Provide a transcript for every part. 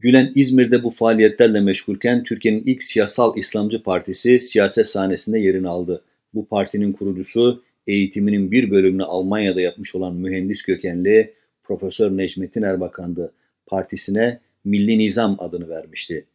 Gülen İzmir'de bu faaliyetlerle meşgulken Türkiye'nin ilk siyasal İslamcı partisi siyaset sahnesinde yerini aldı. Bu partinin kurucusu eğitiminin bir bölümünü Almanya'da yapmış olan mühendis kökenli Profesör Necmettin Erbakan'dı. Partisine Milli Nizam adını vermişti.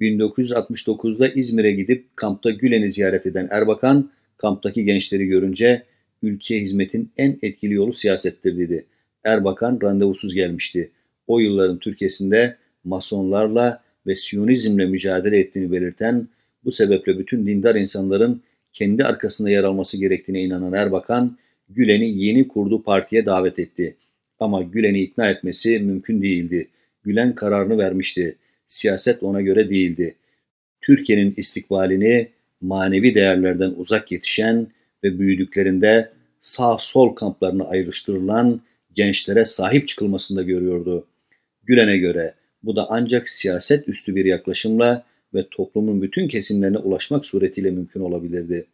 1969'da İzmir'e gidip kampta Gülen'i ziyaret eden Erbakan, kamptaki gençleri görünce ülkeye hizmetin en etkili yolu siyasettir dedi. Erbakan randevusuz gelmişti. O yılların Türkiye'sinde masonlarla ve Siyonizmle mücadele ettiğini belirten, bu sebeple bütün dindar insanların kendi arkasında yer alması gerektiğine inanan Erbakan, Gülen'i yeni kurduğu partiye davet etti. Ama Gülen'i ikna etmesi mümkün değildi. Gülen kararını vermişti. Siyaset ona göre değildi. Türkiye'nin istikbalini manevi değerlerden uzak yetişen ve büyüdüklerinde sağ-sol kamplarına ayrıştırılan gençlere sahip çıkılmasında görüyordu. Gülen'e göre bu da ancak siyaset üstü bir yaklaşımla ve toplumun bütün kesimlerine ulaşmak suretiyle mümkün olabilirdi.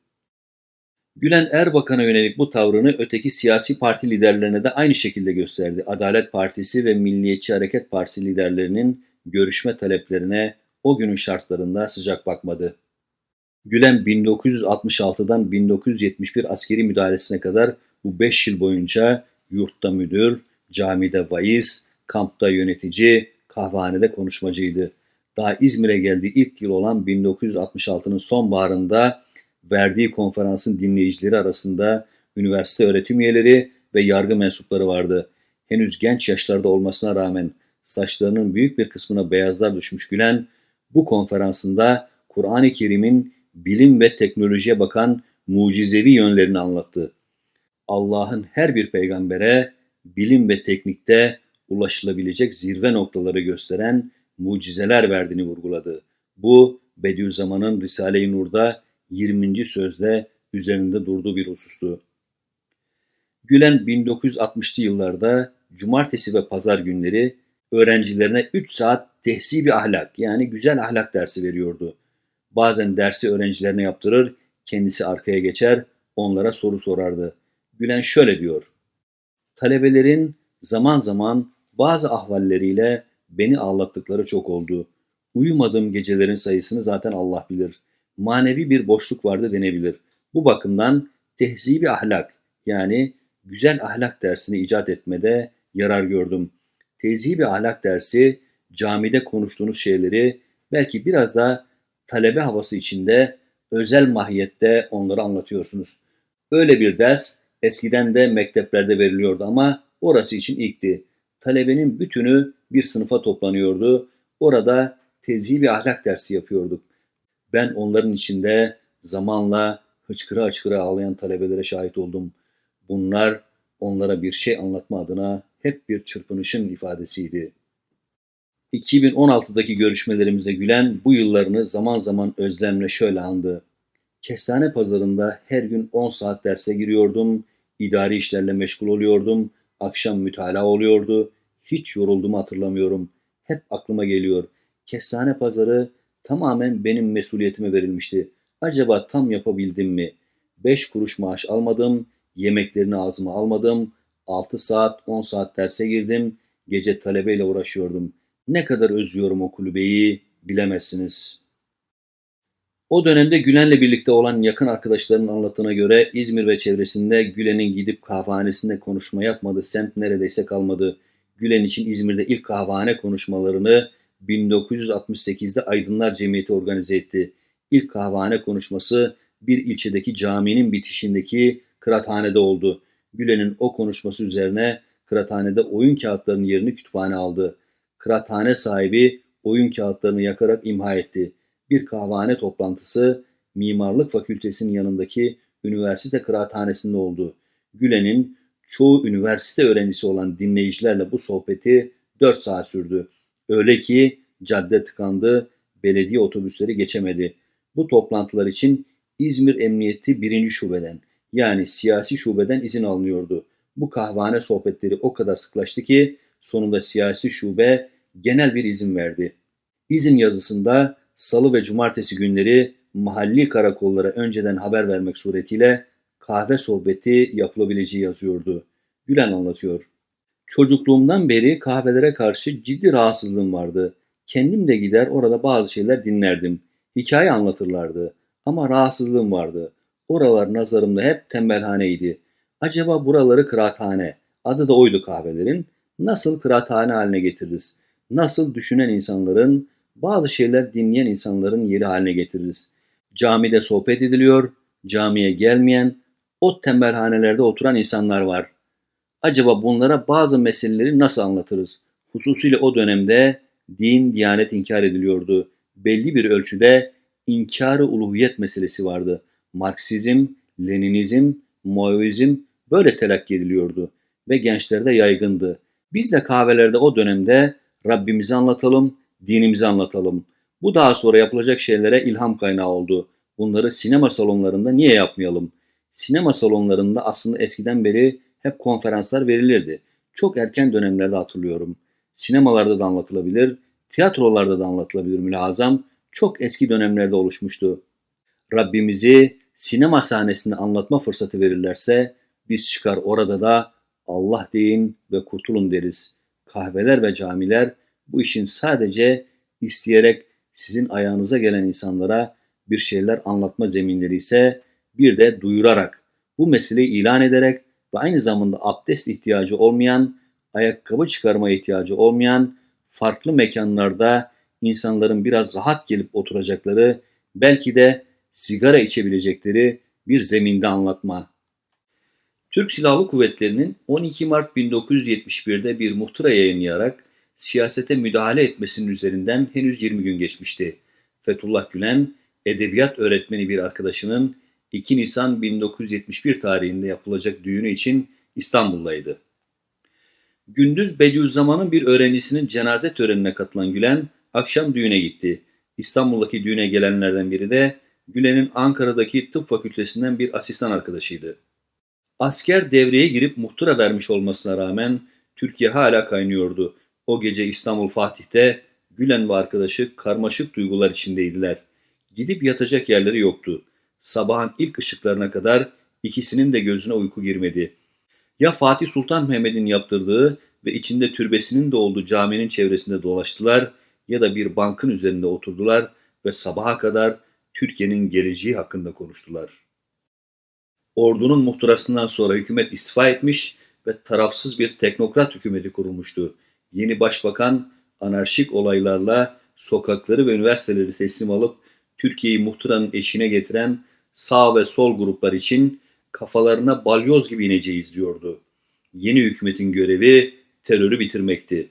Gülen Erbakan'a yönelik bu tavrını öteki siyasi parti liderlerine de aynı şekilde gösterdi. Adalet Partisi ve Milliyetçi Hareket Partisi liderlerinin görüşme taleplerine o günün şartlarında sıcak bakmadı. Gülen 1966'dan 1971 askeri müdahalesine kadar bu 5 yıl boyunca yurtta müdür, camide vaiz, kampta yönetici, kahvehanede konuşmacıydı. Daha İzmir'e geldiği ilk yıl olan 1966'nın sonbaharında verdiği konferansın dinleyicileri arasında üniversite öğretim üyeleri ve yargı mensupları vardı. Henüz genç yaşlarda olmasına rağmen saçlarının büyük bir kısmına beyazlar düşmüş Gülen, bu konferansında Kur'an-ı Kerim'in bilim ve teknolojiye bakan mucizevi yönlerini anlattı. Allah'ın her bir peygambere bilim ve teknikte ulaşılabilecek zirve noktaları gösteren mucizeler verdiğini vurguladı. Bu Bediüzzaman'ın Risale-i Nur'da 20. sözde üzerinde durduğu bir husustu. Gülen 1960'lı yıllarda cumartesi ve pazar günleri öğrencilerine 3 saat tehsibi ahlak yani güzel ahlak dersi veriyordu. Bazen dersi öğrencilerine yaptırır, kendisi arkaya geçer, onlara soru sorardı. Gülen şöyle diyor. Talebelerin zaman zaman bazı ahvalleriyle beni ağlattıkları çok oldu. Uyumadığım gecelerin sayısını zaten Allah bilir. Manevi bir boşluk vardı denebilir. Bu bakımdan tehzibi ahlak yani güzel ahlak dersini icat etmede yarar gördüm. Tehzibi ahlak dersi camide konuştuğunuz şeyleri belki biraz da talebe havası içinde özel mahiyette onlara anlatıyorsunuz. Öyle bir ders eskiden de mekteplerde veriliyordu ama orası için ilkti talebenin bütünü bir sınıfa toplanıyordu. Orada tezhi bir ahlak dersi yapıyorduk. Ben onların içinde zamanla hıçkıra hıçkıra ağlayan talebelere şahit oldum. Bunlar onlara bir şey anlatma adına hep bir çırpınışın ifadesiydi. 2016'daki görüşmelerimizde Gülen bu yıllarını zaman zaman özlemle şöyle andı. Kestane pazarında her gün 10 saat derse giriyordum, idari işlerle meşgul oluyordum, Akşam mütalaa oluyordu. Hiç yorulduğumu hatırlamıyorum. Hep aklıma geliyor. Kestane pazarı tamamen benim mesuliyetime verilmişti. Acaba tam yapabildim mi? Beş kuruş maaş almadım, yemeklerini ağzıma almadım, altı saat, on saat derse girdim, gece talebeyle uğraşıyordum. Ne kadar özlüyorum o kulübeyi bilemezsiniz.'' O dönemde Gülen'le birlikte olan yakın arkadaşlarının anlattığına göre İzmir ve çevresinde Gülen'in gidip kahvehanesinde konuşma yapmadığı semt neredeyse kalmadı. Gülen için İzmir'de ilk kahvehane konuşmalarını 1968'de Aydınlar Cemiyeti organize etti. İlk kahvehane konuşması bir ilçedeki caminin bitişindeki kıraathanede oldu. Gülen'in o konuşması üzerine kıraathanede oyun kağıtlarının yerini kütüphane aldı. Kıraathane sahibi oyun kağıtlarını yakarak imha etti bir kahvehane toplantısı Mimarlık Fakültesinin yanındaki üniversite kıraathanesinde oldu. Gülen'in çoğu üniversite öğrencisi olan dinleyicilerle bu sohbeti 4 saat sürdü. Öyle ki cadde tıkandı, belediye otobüsleri geçemedi. Bu toplantılar için İzmir Emniyeti 1. Şubeden yani siyasi şubeden izin alınıyordu. Bu kahvehane sohbetleri o kadar sıklaştı ki sonunda siyasi şube genel bir izin verdi. İzin yazısında salı ve cumartesi günleri mahalli karakollara önceden haber vermek suretiyle kahve sohbeti yapılabileceği yazıyordu. Gülen anlatıyor. Çocukluğumdan beri kahvelere karşı ciddi rahatsızlığım vardı. Kendim de gider orada bazı şeyler dinlerdim. Hikaye anlatırlardı. Ama rahatsızlığım vardı. Oralar nazarımda hep tembelhaneydi. Acaba buraları kıraathane, adı da oydu kahvelerin, nasıl kıraathane haline getiririz? Nasıl düşünen insanların, bazı şeyler dinleyen insanların yeri haline getiririz? Camide sohbet ediliyor, camiye gelmeyen, o tembelhanelerde oturan insanlar var. Acaba bunlara bazı meseleleri nasıl anlatırız? Hususiyle o dönemde din, diyanet inkar ediliyordu. Belli bir ölçüde inkarı uluhiyet meselesi vardı. Marksizm, Leninizm, Maoizm böyle telakki ediliyordu ve gençlerde yaygındı. Biz de kahvelerde o dönemde Rabbimizi anlatalım, dinimizi anlatalım. Bu daha sonra yapılacak şeylere ilham kaynağı oldu. Bunları sinema salonlarında niye yapmayalım? Sinema salonlarında aslında eskiden beri hep konferanslar verilirdi. Çok erken dönemlerde hatırlıyorum. Sinemalarda da anlatılabilir, tiyatrolarda da anlatılabilir mülazam. Çok eski dönemlerde oluşmuştu. Rabbimizi sinema sahnesinde anlatma fırsatı verirlerse biz çıkar orada da Allah deyin ve kurtulun deriz. Kahveler ve camiler bu işin sadece isteyerek sizin ayağınıza gelen insanlara bir şeyler anlatma zeminleri ise bir de duyurarak, bu meseleyi ilan ederek ve aynı zamanda abdest ihtiyacı olmayan, ayakkabı çıkarma ihtiyacı olmayan farklı mekanlarda insanların biraz rahat gelip oturacakları, belki de sigara içebilecekleri bir zeminde anlatma. Türk Silahlı Kuvvetleri'nin 12 Mart 1971'de bir muhtıra yayınlayarak siyasete müdahale etmesinin üzerinden henüz 20 gün geçmişti. Fethullah Gülen, edebiyat öğretmeni bir arkadaşının 2 Nisan 1971 tarihinde yapılacak düğünü için İstanbul'daydı. Gündüz Bediüzzaman'ın bir öğrencisinin cenaze törenine katılan Gülen, akşam düğüne gitti. İstanbul'daki düğüne gelenlerden biri de Gülen'in Ankara'daki tıp fakültesinden bir asistan arkadaşıydı. Asker devreye girip muhtıra vermiş olmasına rağmen Türkiye hala kaynıyordu. O gece İstanbul Fatih'te Gülen ve arkadaşı karmaşık duygular içindeydiler. Gidip yatacak yerleri yoktu. Sabahın ilk ışıklarına kadar ikisinin de gözüne uyku girmedi. Ya Fatih Sultan Mehmet'in yaptırdığı ve içinde türbesinin de olduğu caminin çevresinde dolaştılar ya da bir bankın üzerinde oturdular ve sabaha kadar Türkiye'nin geleceği hakkında konuştular. Ordunun muhtırasından sonra hükümet istifa etmiş ve tarafsız bir teknokrat hükümeti kurulmuştu. Yeni başbakan anarşik olaylarla sokakları ve üniversiteleri teslim alıp Türkiye'yi muhtıranın eşine getiren sağ ve sol gruplar için kafalarına balyoz gibi ineceğiz diyordu. Yeni hükümetin görevi terörü bitirmekti.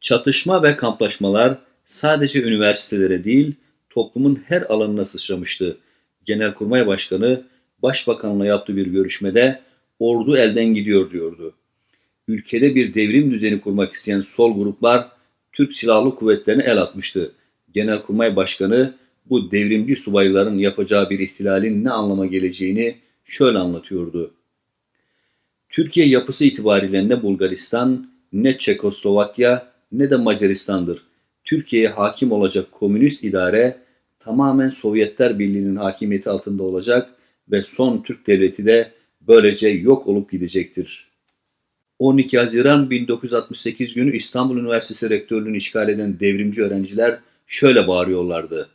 Çatışma ve kamplaşmalar sadece üniversitelere değil, toplumun her alanına sıçramıştı. Genelkurmay Başkanı Başbakanla yaptığı bir görüşmede ordu elden gidiyor diyordu. Ülkede bir devrim düzeni kurmak isteyen sol gruplar Türk Silahlı Kuvvetlerine el atmıştı. Genelkurmay Başkanı bu devrimci subayların yapacağı bir ihtilalin ne anlama geleceğini şöyle anlatıyordu. Türkiye yapısı itibariyle ne Bulgaristan, ne Çekoslovakya, ne de Macaristan'dır. Türkiye'ye hakim olacak komünist idare tamamen Sovyetler Birliği'nin hakimiyeti altında olacak ve son Türk devleti de böylece yok olup gidecektir. 12 Haziran 1968 günü İstanbul Üniversitesi rektörlüğünü işgal eden devrimci öğrenciler şöyle bağırıyorlardı.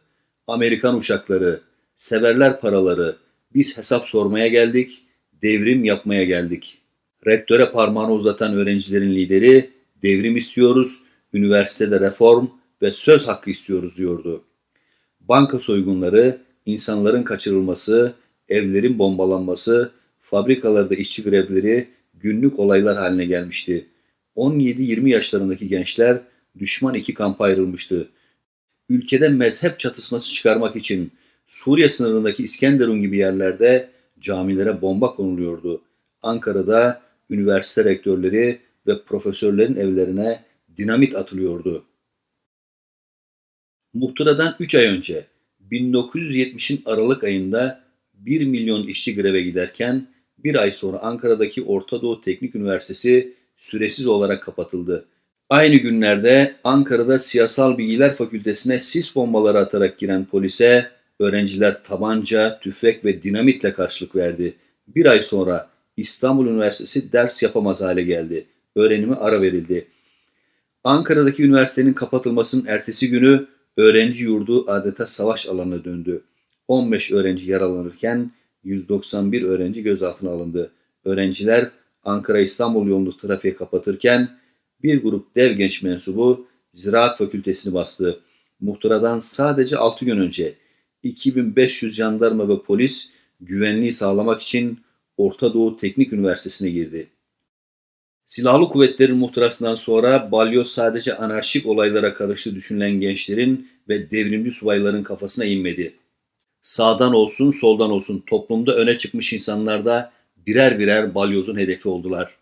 Amerikan uşakları, severler paraları, biz hesap sormaya geldik, devrim yapmaya geldik. Rektöre parmağını uzatan öğrencilerin lideri, devrim istiyoruz, üniversitede reform ve söz hakkı istiyoruz diyordu. Banka soygunları, insanların kaçırılması, evlerin bombalanması, fabrikalarda işçi grevleri günlük olaylar haline gelmişti. 17-20 yaşlarındaki gençler düşman iki kampa ayrılmıştı. Ülkede mezhep çatışması çıkarmak için Suriye sınırındaki İskenderun gibi yerlerde camilere bomba konuluyordu. Ankara'da üniversite rektörleri ve profesörlerin evlerine dinamit atılıyordu. Muhtıradan 3 ay önce 1970'in Aralık ayında 1 milyon işçi greve giderken bir ay sonra Ankara'daki Orta Doğu Teknik Üniversitesi süresiz olarak kapatıldı. Aynı günlerde Ankara'da Siyasal Bilgiler Fakültesine sis bombaları atarak giren polise öğrenciler tabanca, tüfek ve dinamitle karşılık verdi. Bir ay sonra İstanbul Üniversitesi ders yapamaz hale geldi. Öğrenimi ara verildi. Ankara'daki üniversitenin kapatılmasının ertesi günü öğrenci yurdu adeta savaş alanına döndü. 15 öğrenci yaralanırken 191 öğrenci gözaltına alındı. Öğrenciler Ankara-İstanbul yolunu trafiğe kapatırken bir grup dev genç mensubu Ziraat Fakültesini bastı. Muhtıradan sadece 6 gün önce 2500 jandarma ve polis güvenliği sağlamak için Orta Doğu Teknik Üniversitesi'ne girdi. Silahlı kuvvetlerin muhtırasından sonra balyoz sadece anarşik olaylara karıştı düşünülen gençlerin ve devrimci subayların kafasına inmedi. Sağdan olsun soldan olsun toplumda öne çıkmış insanlar da birer birer balyozun hedefi oldular.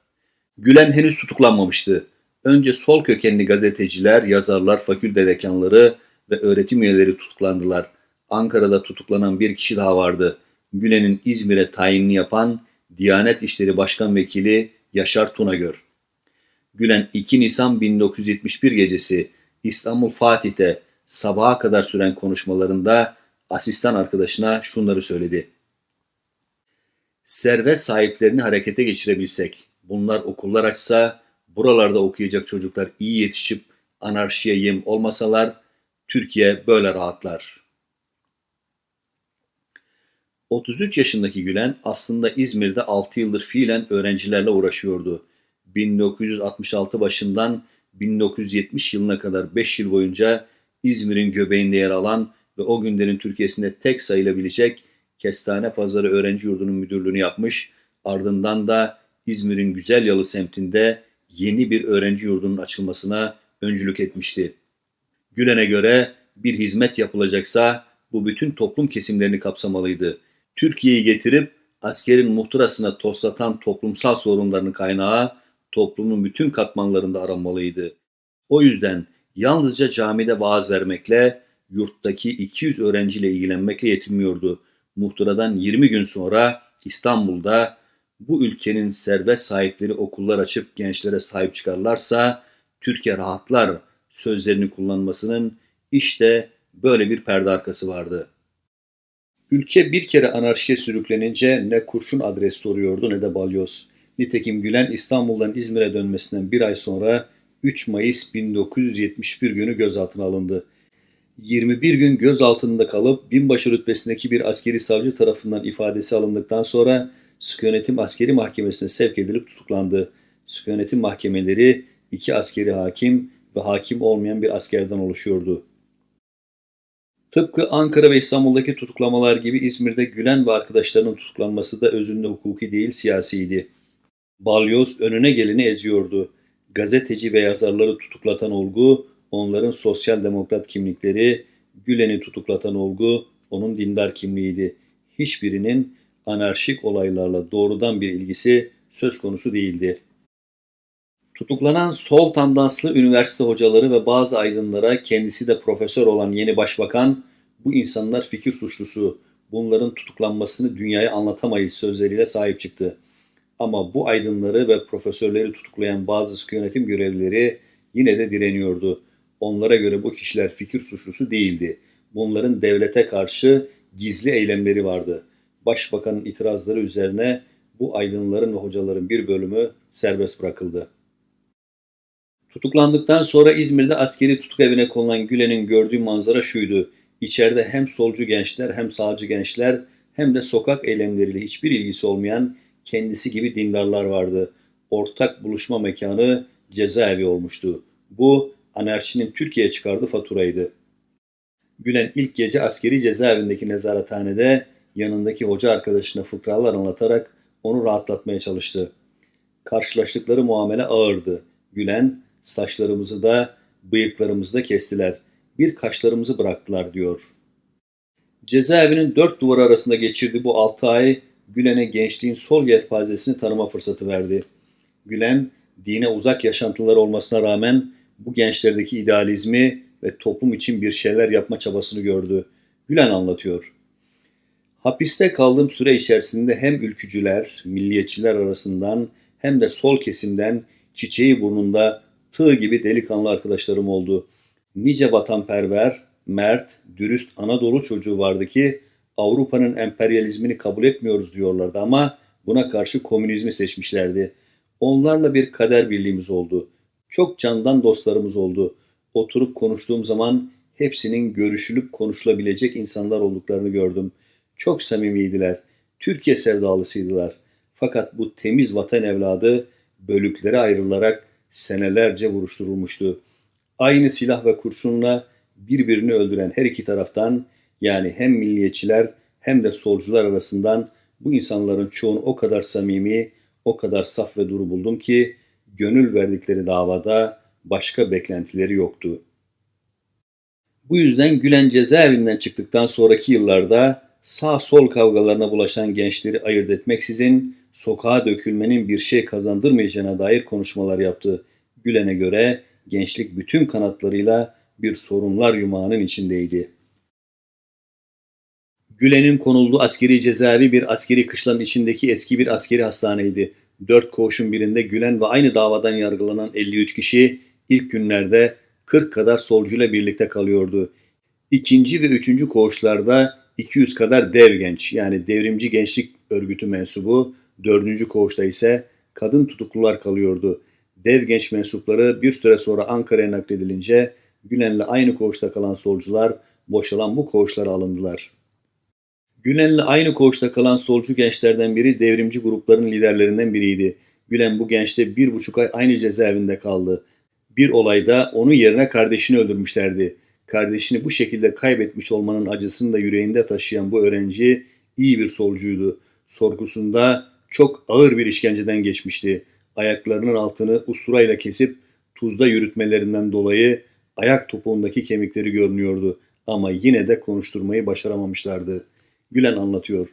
Gülen henüz tutuklanmamıştı. Önce sol kökenli gazeteciler, yazarlar, fakülte dekanları ve öğretim üyeleri tutuklandılar. Ankara'da tutuklanan bir kişi daha vardı. Gülen'in İzmir'e tayinini yapan Diyanet İşleri Başkan Vekili Yaşar Tunagör. Gülen 2 Nisan 1971 gecesi İstanbul Fatih'te sabaha kadar süren konuşmalarında asistan arkadaşına şunları söyledi. Servet sahiplerini harekete geçirebilsek, bunlar okullar açsa, buralarda okuyacak çocuklar iyi yetişip anarşiye yem olmasalar, Türkiye böyle rahatlar. 33 yaşındaki Gülen aslında İzmir'de 6 yıldır fiilen öğrencilerle uğraşıyordu. 1966 başından 1970 yılına kadar 5 yıl boyunca İzmir'in göbeğinde yer alan ve o günlerin Türkiye'sinde tek sayılabilecek Kestane Pazarı Öğrenci Yurdu'nun müdürlüğünü yapmış, ardından da İzmir'in Güzel Yalı semtinde yeni bir öğrenci yurdunun açılmasına öncülük etmişti. Gülen'e göre bir hizmet yapılacaksa bu bütün toplum kesimlerini kapsamalıydı. Türkiye'yi getirip askerin muhtırasına toslatan toplumsal sorunların kaynağı toplumun bütün katmanlarında aranmalıydı. O yüzden yalnızca camide vaaz vermekle, yurttaki 200 öğrenciyle ilgilenmekle yetinmiyordu. Muhtıradan 20 gün sonra İstanbul'da bu ülkenin serbest sahipleri okullar açıp gençlere sahip çıkarlarsa Türkiye rahatlar sözlerini kullanmasının işte böyle bir perde arkası vardı. Ülke bir kere anarşiye sürüklenince ne kurşun adres soruyordu ne de balyoz. Nitekim Gülen İstanbul'dan İzmir'e dönmesinden bir ay sonra 3 Mayıs 1971 günü gözaltına alındı. 21 gün gözaltında kalıp binbaşı rütbesindeki bir askeri savcı tarafından ifadesi alındıktan sonra Sıkı Yönetim Askeri Mahkemesi'ne sevk edilip tutuklandı. Sıkı Yönetim Mahkemeleri iki askeri hakim ve hakim olmayan bir askerden oluşuyordu. Tıpkı Ankara ve İstanbul'daki tutuklamalar gibi İzmir'de Gülen ve arkadaşlarının tutuklanması da özünde hukuki değil siyasiydi. Balyoz önüne geleni eziyordu. Gazeteci ve yazarları tutuklatan olgu, onların sosyal demokrat kimlikleri, Gülen'i tutuklatan olgu, onun dindar kimliğiydi. Hiçbirinin anarşik olaylarla doğrudan bir ilgisi söz konusu değildi. Tutuklanan sol tandanslı üniversite hocaları ve bazı aydınlara kendisi de profesör olan yeni başbakan, bu insanlar fikir suçlusu, bunların tutuklanmasını dünyaya anlatamayız sözleriyle sahip çıktı. Ama bu aydınları ve profesörleri tutuklayan bazı yönetim görevlileri yine de direniyordu. Onlara göre bu kişiler fikir suçlusu değildi. Bunların devlete karşı gizli eylemleri vardı. Başbakanın itirazları üzerine bu aydınların ve hocaların bir bölümü serbest bırakıldı. Tutuklandıktan sonra İzmir'de askeri tutuk evine konulan Gülen'in gördüğü manzara şuydu. İçeride hem solcu gençler hem sağcı gençler hem de sokak eylemleriyle hiçbir ilgisi olmayan kendisi gibi dindarlar vardı. Ortak buluşma mekanı cezaevi olmuştu. Bu anarşinin Türkiye'ye çıkardığı faturaydı. Gülen ilk gece askeri cezaevindeki nezarethanede yanındaki hoca arkadaşına fıkralar anlatarak onu rahatlatmaya çalıştı. Karşılaştıkları muamele ağırdı. Gülen Saçlarımızı da bıyıklarımızı da kestiler. Bir kaşlarımızı bıraktılar diyor. Cezaevinin dört duvar arasında geçirdiği bu altı ay Gülen'e gençliğin sol yelpazesini tanıma fırsatı verdi. Gülen, dine uzak yaşantılar olmasına rağmen bu gençlerdeki idealizmi ve toplum için bir şeyler yapma çabasını gördü. Gülen anlatıyor. Hapiste kaldığım süre içerisinde hem ülkücüler, milliyetçiler arasından hem de sol kesimden çiçeği burnunda tığ gibi delikanlı arkadaşlarım oldu. Nice vatanperver, mert, dürüst Anadolu çocuğu vardı ki Avrupa'nın emperyalizmini kabul etmiyoruz diyorlardı ama buna karşı komünizmi seçmişlerdi. Onlarla bir kader birliğimiz oldu. Çok candan dostlarımız oldu. Oturup konuştuğum zaman hepsinin görüşülüp konuşulabilecek insanlar olduklarını gördüm. Çok samimiydiler. Türkiye sevdalısıydılar. Fakat bu temiz vatan evladı bölüklere ayrılarak senelerce vuruşturulmuştu. Aynı silah ve kurşunla birbirini öldüren her iki taraftan yani hem milliyetçiler hem de solcular arasından bu insanların çoğunu o kadar samimi, o kadar saf ve duru buldum ki gönül verdikleri davada başka beklentileri yoktu. Bu yüzden Gülen cezaevinden çıktıktan sonraki yıllarda sağ sol kavgalarına bulaşan gençleri ayırt etmeksizin sokağa dökülmenin bir şey kazandırmayacağına dair konuşmalar yaptı. Gülen'e göre gençlik bütün kanatlarıyla bir sorunlar yumağının içindeydi. Gülen'in konulduğu askeri cezaevi bir askeri kışlanın içindeki eski bir askeri hastaneydi. Dört koğuşun birinde Gülen ve aynı davadan yargılanan 53 kişi ilk günlerde 40 kadar solcuyla birlikte kalıyordu. İkinci ve üçüncü koğuşlarda 200 kadar dev genç yani devrimci gençlik örgütü mensubu, dördüncü koğuşta ise kadın tutuklular kalıyordu. Dev genç mensupları bir süre sonra Ankara'ya nakledilince Gülen'le aynı koğuşta kalan solcular boşalan bu koğuşlara alındılar. Gülen'le aynı koğuşta kalan solcu gençlerden biri devrimci grupların liderlerinden biriydi. Gülen bu gençte bir buçuk ay aynı cezaevinde kaldı. Bir olayda onun yerine kardeşini öldürmüşlerdi. Kardeşini bu şekilde kaybetmiş olmanın acısını da yüreğinde taşıyan bu öğrenci iyi bir solcuydu. Sorgusunda çok ağır bir işkenceden geçmişti. Ayaklarının altını usturayla kesip tuzda yürütmelerinden dolayı ayak topuğundaki kemikleri görünüyordu ama yine de konuşturmayı başaramamışlardı. Gülen anlatıyor.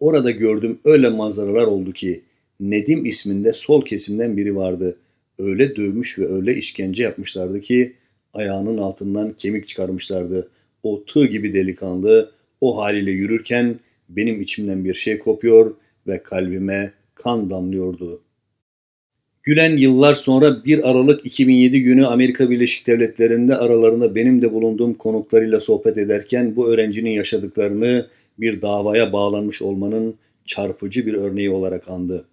Orada gördüm öyle manzaralar oldu ki Nedim isminde sol kesimden biri vardı. Öyle dövmüş ve öyle işkence yapmışlardı ki ayağının altından kemik çıkarmışlardı. O tığ gibi delikanlı o haliyle yürürken benim içimden bir şey kopuyor ve kalbime kan damlıyordu. Gülen yıllar sonra 1 Aralık 2007 günü Amerika Birleşik Devletleri'nde aralarında benim de bulunduğum konuklarıyla sohbet ederken bu öğrencinin yaşadıklarını bir davaya bağlanmış olmanın çarpıcı bir örneği olarak andı.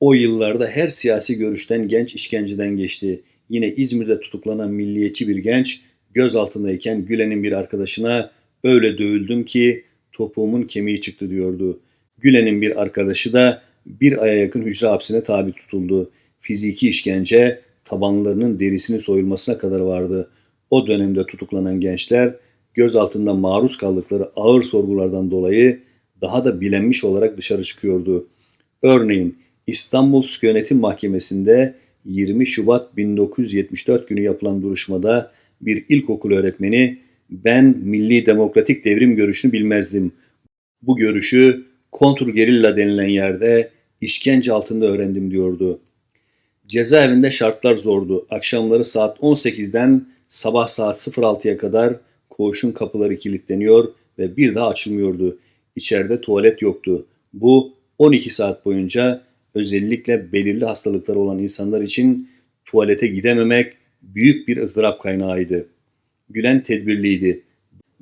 O yıllarda her siyasi görüşten genç işkenceden geçti. Yine İzmir'de tutuklanan milliyetçi bir genç gözaltındayken Gülen'in bir arkadaşına öyle dövüldüm ki topuğumun kemiği çıktı diyordu. Gülen'in bir arkadaşı da bir aya yakın hücre hapsine tabi tutuldu. Fiziki işkence tabanlarının derisini soyulmasına kadar vardı. O dönemde tutuklanan gençler gözaltında maruz kaldıkları ağır sorgulardan dolayı daha da bilenmiş olarak dışarı çıkıyordu. Örneğin İstanbul Yönetim Mahkemesi'nde 20 Şubat 1974 günü yapılan duruşmada bir ilkokul öğretmeni ben milli demokratik devrim görüşünü bilmezdim. Bu görüşü kontrgerilla denilen yerde işkence altında öğrendim diyordu. Cezaevinde şartlar zordu. Akşamları saat 18'den sabah saat 06'ya kadar koğuşun kapıları kilitleniyor ve bir daha açılmıyordu. İçeride tuvalet yoktu. Bu 12 saat boyunca özellikle belirli hastalıkları olan insanlar için tuvalete gidememek büyük bir ızdırap kaynağıydı. Gülen tedbirliydi.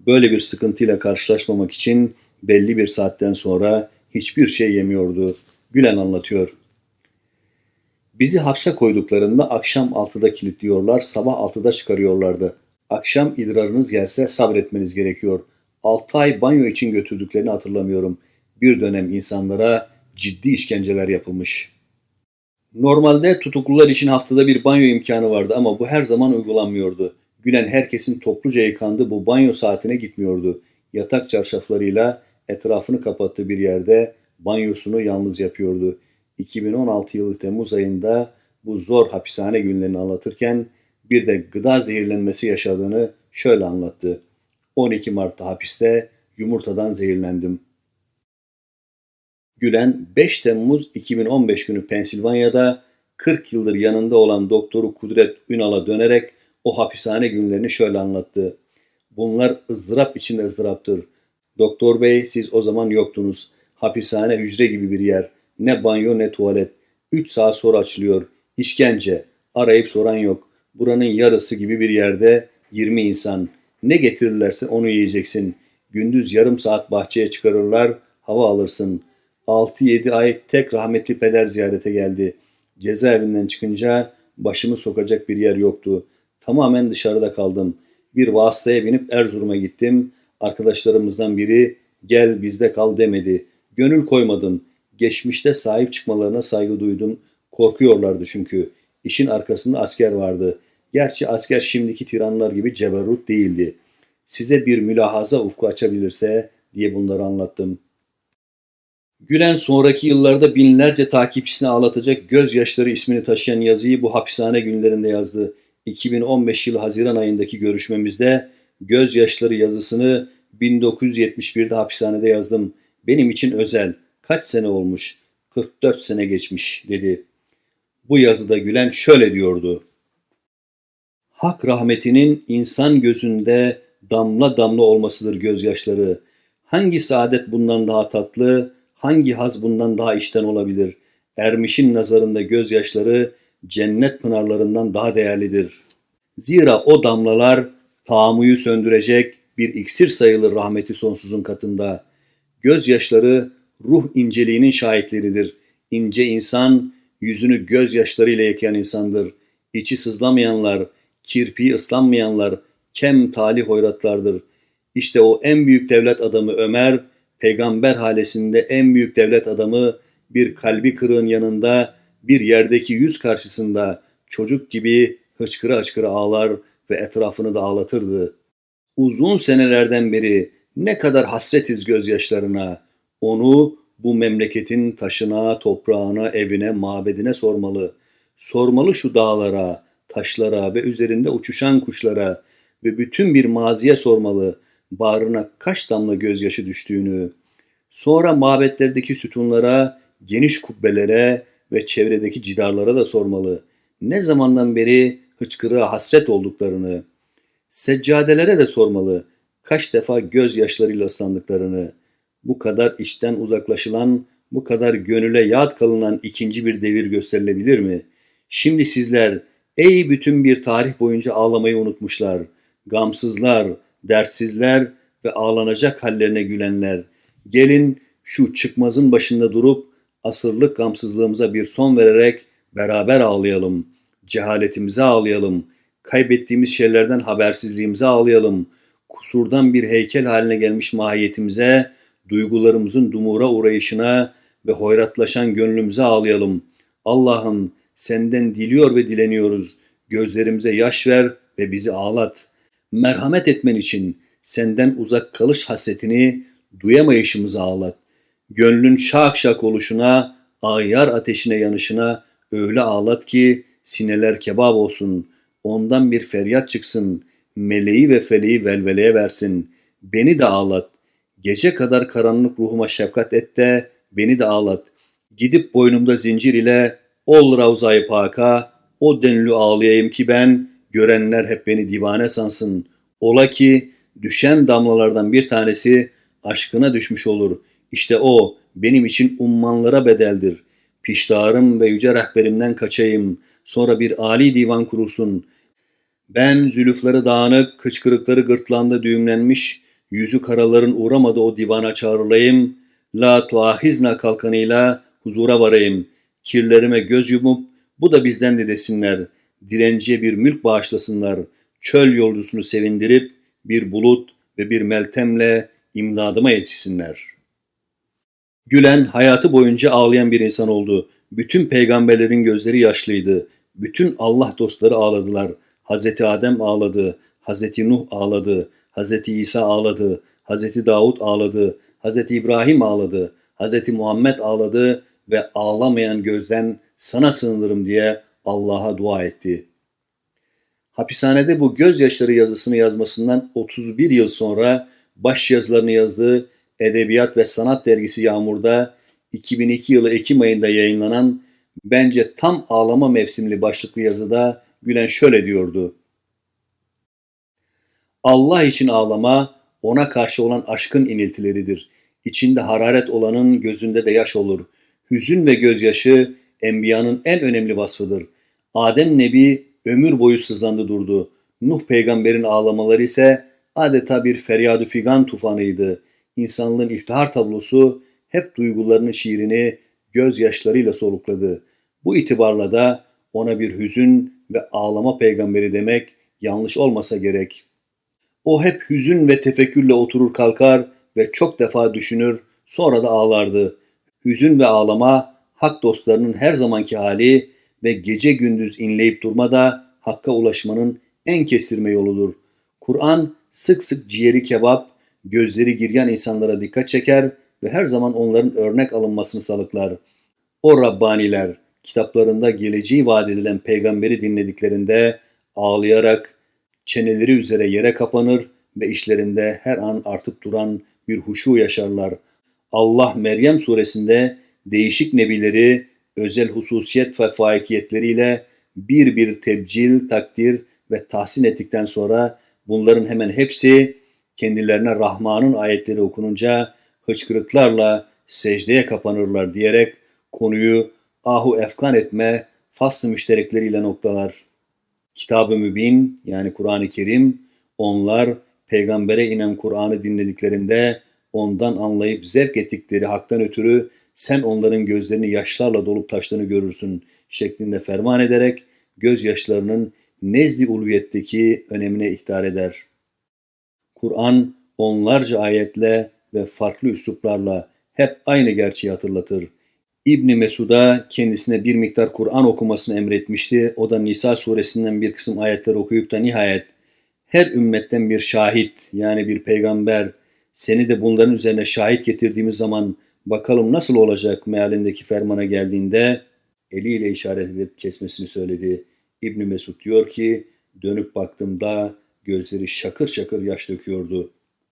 Böyle bir sıkıntıyla karşılaşmamak için belli bir saatten sonra hiçbir şey yemiyordu. Gülen anlatıyor. Bizi hapse koyduklarında akşam 6'da kilitliyorlar, sabah 6'da çıkarıyorlardı. Akşam idrarınız gelse sabretmeniz gerekiyor. 6 ay banyo için götürdüklerini hatırlamıyorum. Bir dönem insanlara ciddi işkenceler yapılmış. Normalde tutuklular için haftada bir banyo imkanı vardı ama bu her zaman uygulanmıyordu. Gülen herkesin topluca yıkandığı bu banyo saatine gitmiyordu. Yatak çarşaflarıyla etrafını kapattığı bir yerde banyosunu yalnız yapıyordu. 2016 yılı Temmuz ayında bu zor hapishane günlerini anlatırken bir de gıda zehirlenmesi yaşadığını şöyle anlattı. 12 Mart'ta hapiste yumurtadan zehirlendim. Gülen 5 Temmuz 2015 günü Pensilvanya'da 40 yıldır yanında olan doktoru Kudret Ünal'a dönerek o hapishane günlerini şöyle anlattı. Bunlar ızdırap içinde ızdıraptır. Doktor bey siz o zaman yoktunuz. Hapishane hücre gibi bir yer. Ne banyo ne tuvalet. 3 saat sonra açılıyor. İşkence. Arayıp soran yok. Buranın yarısı gibi bir yerde 20 insan. Ne getirirlerse onu yiyeceksin. Gündüz yarım saat bahçeye çıkarırlar, hava alırsın. 6-7 ay tek rahmetli peder ziyarete geldi. Cezaevinden çıkınca Başımı sokacak bir yer yoktu. Tamamen dışarıda kaldım. Bir vasıtaya binip Erzurum'a gittim. Arkadaşlarımızdan biri gel bizde kal demedi. Gönül koymadım. Geçmişte sahip çıkmalarına saygı duydum. Korkuyorlardı çünkü. İşin arkasında asker vardı. Gerçi asker şimdiki tiranlar gibi ceberrut değildi. Size bir mülahaza ufku açabilirse diye bunları anlattım. Gülen sonraki yıllarda binlerce takipçisini ağlatacak Gözyaşları ismini taşıyan yazıyı bu hapishane günlerinde yazdı. 2015 yılı Haziran ayındaki görüşmemizde Gözyaşları yazısını 1971'de hapishanede yazdım. Benim için özel. Kaç sene olmuş? 44 sene geçmiş dedi. Bu yazıda Gülen şöyle diyordu. Hak rahmetinin insan gözünde damla damla olmasıdır gözyaşları. Hangi saadet bundan daha tatlı, hangi haz bundan daha işten olabilir? Ermişin nazarında gözyaşları cennet pınarlarından daha değerlidir. Zira o damlalar tamuyu söndürecek bir iksir sayılır rahmeti sonsuzun katında. Gözyaşları ruh inceliğinin şahitleridir. İnce insan yüzünü gözyaşlarıyla yıkayan insandır. İçi sızlamayanlar, kirpiği ıslanmayanlar kem talih hoyratlardır. İşte o en büyük devlet adamı Ömer, peygamber halesinde en büyük devlet adamı bir kalbi kırığın yanında bir yerdeki yüz karşısında çocuk gibi hıçkıra hıçkıra ağlar ve etrafını da ağlatırdı. Uzun senelerden beri ne kadar hasretiz gözyaşlarına, onu bu memleketin taşına, toprağına, evine, mabedine sormalı. Sormalı şu dağlara, taşlara ve üzerinde uçuşan kuşlara ve bütün bir maziye sormalı bağrına kaç damla gözyaşı düştüğünü. Sonra mabetlerdeki sütunlara, geniş kubbelere ve çevredeki cidarlara da sormalı. Ne zamandan beri hıçkırığa hasret olduklarını. Seccadelere de sormalı. Kaç defa gözyaşlarıyla ıslandıklarını. Bu kadar işten uzaklaşılan, bu kadar gönüle yad kalınan ikinci bir devir gösterilebilir mi? Şimdi sizler ey bütün bir tarih boyunca ağlamayı unutmuşlar, gamsızlar, dertsizler ve ağlanacak hallerine gülenler. Gelin şu çıkmazın başında durup asırlık gamsızlığımıza bir son vererek beraber ağlayalım. Cehaletimize ağlayalım. Kaybettiğimiz şeylerden habersizliğimize ağlayalım. Kusurdan bir heykel haline gelmiş mahiyetimize, duygularımızın dumura uğrayışına ve hoyratlaşan gönlümüze ağlayalım. Allah'ım senden diliyor ve dileniyoruz. Gözlerimize yaş ver ve bizi ağlat. Merhamet etmen için senden uzak kalış hasretini duyamayışımızı ağlat. Gönlün şak şak oluşuna, ayar ateşine yanışına öyle ağlat ki sineler kebap olsun. Ondan bir feryat çıksın. Meleği ve feleği velveleye versin. Beni de ağlat. Gece kadar karanlık ruhuma şefkat et de beni de ağlat. Gidip boynumda zincir ile ol Ravza-i Pak'a o denli ağlayayım ki ben görenler hep beni divane sansın. Ola ki düşen damlalardan bir tanesi aşkına düşmüş olur. İşte o benim için ummanlara bedeldir. Piştarım ve yüce rehberimden kaçayım. Sonra bir ali divan kurulsun. Ben zülüfleri dağınık, kıçkırıkları gırtlağında düğümlenmiş, yüzü karaların uğramadığı o divana çağrılayım. La tuahizna kalkanıyla huzura varayım. Kirlerime göz yumup bu da bizden de desinler. Direnciye bir mülk bağışlasınlar. Çöl yolcusunu sevindirip bir bulut ve bir meltemle imdadıma yetişsinler. Gülen hayatı boyunca ağlayan bir insan oldu. Bütün peygamberlerin gözleri yaşlıydı. Bütün Allah dostları ağladılar. Hazreti Adem ağladı, Hazreti Nuh ağladı, Hazreti İsa ağladı, Hazreti Davut ağladı, Hazreti İbrahim ağladı, Hazreti Muhammed ağladı ve ağlamayan gözden sana sığınırım diye Allah'a dua etti. Hapishanede bu gözyaşları yazısını yazmasından 31 yıl sonra baş yazılarını yazdığı Edebiyat ve Sanat Dergisi Yağmur'da 2002 yılı Ekim ayında yayınlanan bence tam ağlama mevsimli başlıklı yazıda Gülen şöyle diyordu. Allah için ağlama ona karşı olan aşkın iniltileridir. İçinde hararet olanın gözünde de yaş olur. Hüzün ve gözyaşı enbiyanın en önemli vasfıdır. Adem Nebi ömür boyu sızlandı durdu. Nuh peygamberin ağlamaları ise adeta bir feryadu figan tufanıydı. İnsanlığın iftihar tablosu hep duygularının şiirini gözyaşlarıyla solukladı. Bu itibarla da ona bir hüzün ve ağlama peygamberi demek yanlış olmasa gerek. O hep hüzün ve tefekkürle oturur kalkar ve çok defa düşünür, sonra da ağlardı. Hüzün ve ağlama hak dostlarının her zamanki hali ve gece gündüz inleyip durma da hakka ulaşmanın en kestirme yoludur. Kur'an sık sık ciğeri kebap, gözleri girgen insanlara dikkat çeker ve her zaman onların örnek alınmasını salıklar. O Rabbaniler kitaplarında geleceği vaat edilen peygamberi dinlediklerinde ağlayarak çeneleri üzere yere kapanır ve işlerinde her an artıp duran bir huşu yaşarlar. Allah Meryem suresinde değişik nebileri özel hususiyet ve faikiyetleriyle bir bir tebcil, takdir ve tahsin ettikten sonra bunların hemen hepsi kendilerine Rahman'ın ayetleri okununca hıçkırıklarla secdeye kapanırlar diyerek konuyu ahu efkan etme faslı müşterekleriyle noktalar. Kitab-ı Mübin yani Kur'an-ı Kerim onlar peygambere inen Kur'an'ı dinlediklerinde ondan anlayıp zevk ettikleri haktan ötürü sen onların gözlerini yaşlarla dolup taştığını görürsün şeklinde ferman ederek gözyaşlarının nezdi uluyetteki önemine ihtar eder. Kur'an onlarca ayetle ve farklı üsluplarla hep aynı gerçeği hatırlatır. İbni Mesud'a kendisine bir miktar Kur'an okumasını emretmişti. O da Nisa suresinden bir kısım ayetler okuyup da nihayet her ümmetten bir şahit yani bir peygamber seni de bunların üzerine şahit getirdiğimiz zaman bakalım nasıl olacak mealindeki fermana geldiğinde eliyle işaret edip kesmesini söyledi. İbni Mesud diyor ki dönüp baktığımda gözleri şakır şakır yaş döküyordu.